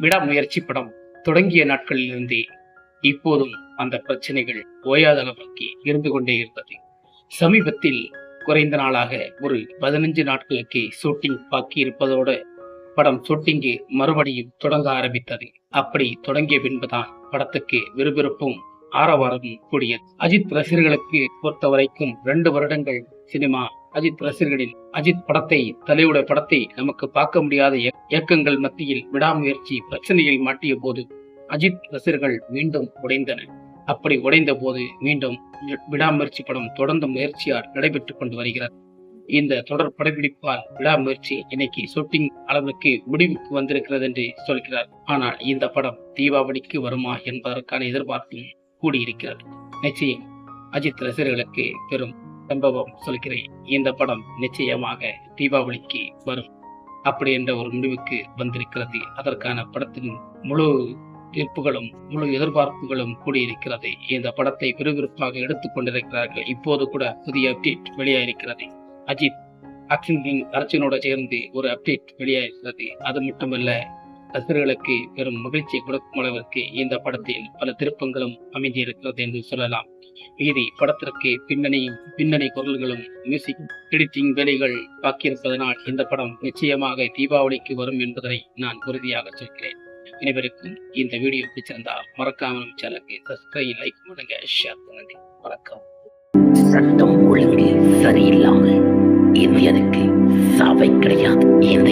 விடாமுயற்சி படம் தொடங்கிய நாட்களிலிருந்தே இப்போதும் அந்த பிரச்சனைகள் ஓயாத அளவுக்கு இருந்து கொண்டே இருந்தது. சமீபத்தில் குறைந்த நாளாக ஒரு பதினஞ்சு நாட்களுக்கு ஷூட்டிங் பாக்கி இருப்பதோடு படம் ஷூட்டிங்கு மறுபடியும் தொடங்க ஆரம்பித்தது. அப்படி தொடங்கிய பின்புதான் படத்துக்கு விறுவிறுப்பும் ஆரவாரமும் கூடியது. அஜித் ரசிகர்களுக்கு பொறுத்த வரைக்கும் ரெண்டு வருடங்கள் சினிமா அஜித் ரசிகர்களில் அஜித் படத்தை தலையுட படத்தை நமக்கு பார்க்க முடியாத இயக்கங்கள் மத்தியில் விடாமுயற்சி பிரச்சனையில் மாட்டிய போது அஜித் ரசிகர்கள் மீண்டும் உடைந்தனர். அப்படி உடைந்த போது மீண்டும் விடாமுயற்சி படம் தொடர்ந்து முயற்சியால் நடைபெற்றுக் கொண்டு வருகிறது. இந்த தொடர் படப்பிடிப்பால் விடாமுயற்சி இன்னைக்கு ஷூட்டிங் அளவுக்கு முடிவுக்கு வந்திருக்கிறது என்று சொல்கிறார். ஆனால் இந்த படம் தீபாவளிக்கு வருமா என்பதற்கான எதிர்பார்ப்பும் கூடியிருக்கிறது. நிச்சயம் அஜித் ரசிகர்களுக்கு பெரும் சம்பவம் சொல்கிறேன். இந்த படம் நிச்சயமாக தீபாவளிக்கு வரும். அப்படி என்ற ஒரு முடிவுக்கு வந்திருக்கிறது. அதற்கான படத்தின் முழு தீர்ப்புகளும் முழு எதிர்பார்ப்புகளும் கூடியிருக்கிறது. இந்த படத்தை விறுவிறுப்பாக எடுத்துக் கொண்டிருக்கிறார்கள். இப்போது கூட புதிய அப்டேட் வெளியாயிருக்கிறது. அஜித் அக்ஷன் கிங் அர்ஜுனோட சேர்ந்து ஒரு அப்டேட் வெளியாயிருக்கிறது. அது மட்டுமல்ல ரசிகர்களுக்கு பெரும் மகிழ்ச்சியை கொடுக்கும் அளவிற்கு இந்த படத்தில் பல திருப்பங்களும் அமைந்திருக்கிறது என்று சொல்லலாம். மீதி படத்திற்கு பின்னணியும் பின்னணி குரல்களும் மியூசிக் எடிட்டிங் வேலைகள் பாக்கியிருப்பதனால் இந்த படம் நிச்சயமாக தீபாவளிக்கு வரும் என்பதனை நான் உறுதியாக சொல்கிறேன். அனைவருக்கும் இந்த வீடியோ பிடிச்சிருந்தால் மறக்காமல் சேனலுக்கு சப்ஸ்கிரைப் லைக் பண்ணுங்க ஷேர் பண்ணுங்க. வணக்கம். சட்டம் ஒழுங்கு சரியில்லாமல் இந்தியனுக்கு சாவை கிடையாது. இந்த